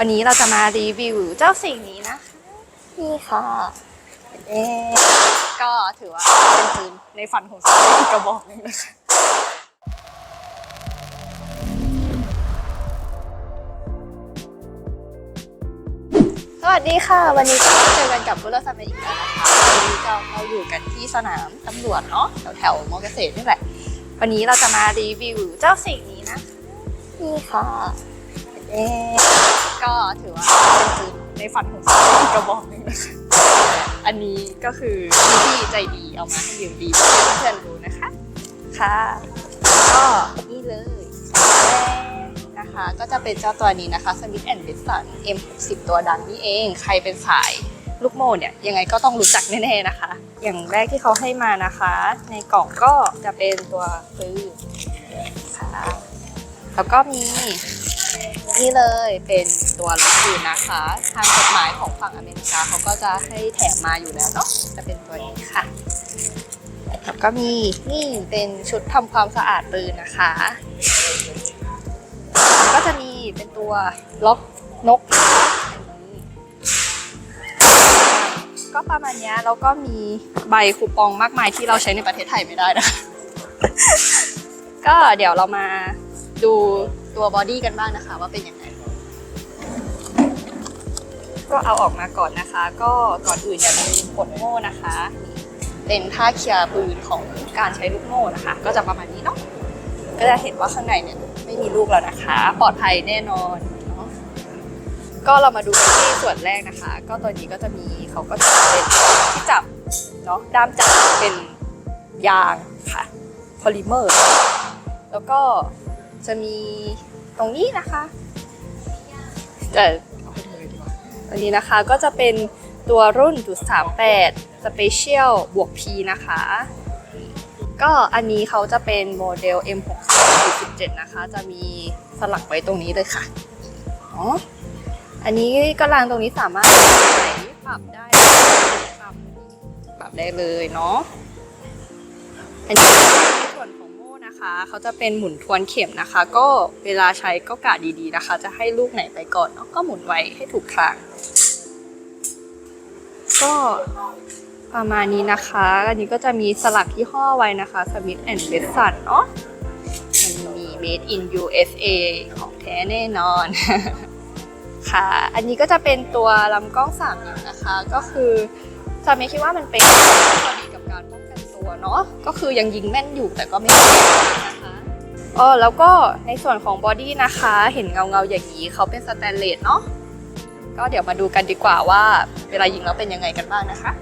วันนี้เราจะมารีวิวเจ้าสิ่งนี้นะคะนี่ค่ะเอ๊ะก็ถือว่าเป็นปืนในฝันของฉันอีกกระบอกหนึงนะคะสวัสดีค่ะ วันนี้ก็เจอกันกับบุรสมัยอีกแล้วนะคะวันนี้ก็เราอยู่กันที่สนามตำรวจเนาะแถวแถวๆมอเกษตรนี่แหละ วันนี้เราจะมารีวิวเจ้าสิ่งนี้นะคะนี่ค่ะ เอ๊ะก็ถือว่าเป็นปืนในฝันของฉันอีกกระบอกหนึงนะคะอันนี้ก็คือพี่ๆใจดีเอามาให้ยืมดีให้เพื่อนๆดูนะคะ ค่ะก็นี่เลยแรกนะคะ ก็จะเป็นเจ้าตัวนี้นะคะ Smith Wesson M60 ตัวดังนี่เอง ใครเป็นสายลูกโม่เนี่ยยังไงก็ต้องรู้จักแน่ๆนะคะ อย่างแรกที่เขาให้มานะคะ ในกล่องก็จะเป็นตัวปืนค่ะแล้วก็มี นี่เลยเป็นตัวรถปืนนะคะ ทางกฎหมายของฝั่งอเมริกาเขาก็จะให้แถมมาอยู่แล้วเนาะจะเป็นตัวนี้ค่ะแล้วก็มีนี่เป็นชุดทำความสะอาดปืนนะคะ ก็จะมีเป็นตัวล็อกนกก็ประมาณนี้แล้วก็มีใบคูปองมากมายที่เราใช้ในประเทศไทยไม่ได้นะ ก็เดี๋ยวเรามาดู ตัวบอดี้กันบ้างนะคะ ว่าเป็นยังไง ก็เอาออกมาก่อนนะคะ ก็ก่อนอื่นอย่าลืมกดโม่นะคะ เป็นท่าเคลียร์ปืนของการใช้ลูกโม่นะคะ ก็จะประมาณนี้เนาะก็จะเห็นว่าข้างในเนี่ยไม่มีลูกแล้วนะคะ ปลอดภัยแน่นอนเนาะก็เรามาดูกันที่ส่วนแรกนะคะ ก็ตัวนี้ก็จะมีเขาก็จะเป็นที่จับเนาะด้ามจับเป็นยางค่ะพอลิเมอร์ แล้วก็ จะมีตรงนี้นะคะจะเอาให้ดูเลยดีกว่าอันนี้นะคะก็จะเป็นตัวรุ่นจุด38 Special บวก P นะคะ ก็อันนี้เขาจะเป็นโมเดล M60 17นะคะ จะมีสลักไว้ตรงนี้เลยค่ะอ๋ออันนี้กำลังตรงนี้สามารถไหนปรับได้ปรับปรับได้เลยเนาะอันนี้ในส่วนของโม่ นะคะเขาจะเป็นหมุนทวนเข็มนะคะ ก็เวลาใช้ก็กะดีๆนะคะ จะให้ลูกไหนไปก่อนเนาะก็หมุนไว้ให้ถูกทาง ก็ประมาณนี้นะคะ อันนี้ก็จะมีสลักที่ห้อไว้นะคะ Smith Wesson เนาะมันมี Made in USA ของแท้แน่นอน ค่ะ อันนี้ก็จะเป็นตัวลำกล้องสามนิ้วนะคะ ก็คือสามีคิดว่ามันเป็นข้อดีกับการป้องกัน เนาะก็คือยังยิงแม่นอยู่แต่ก็ไม่นะคะอ๋อแล้วก็ในส่วนของบอดี้นะคะ เห็นเงาเงาอย่างนี้เขาเป็นสแตนเลสเนาะก็เดี๋ยวมาดูกันดีกว่าว่า เวลายิงแล้วเป็นยังไงกันบ้างนะคะ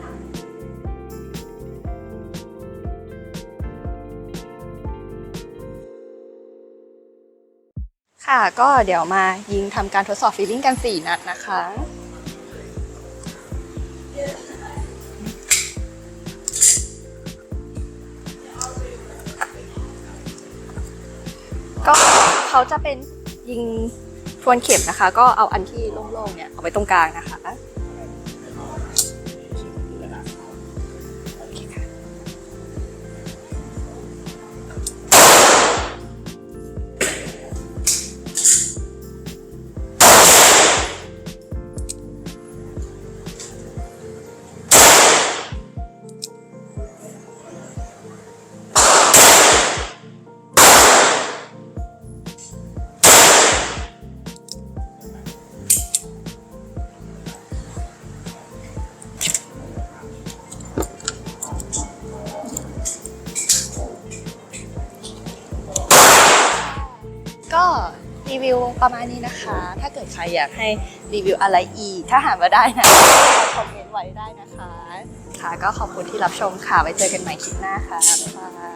ค่ะก็เดี๋ยวมายิงทำการทดสอบฟีลลิ่งกัน 4 นัดนะคะ เขาจะเป็นยิงทวนเข็มนะคะ ก็เอาอันที่โล่งๆเนี่ยเอาไว้ตรงกลางนะคะ ก็รีวิวประมาณนี้นะคะ ถ้าเกิดใครอยากให้รีวิวอะไรอีก ถ้าหามาได้นะคอมเมนต์ไว้ได้นะคะ ค่ะก็ขอบคุณที่รับชมค่ะ ไว้เจอกันใหม่คลิปหน้าค่ะ บ๊ายบาย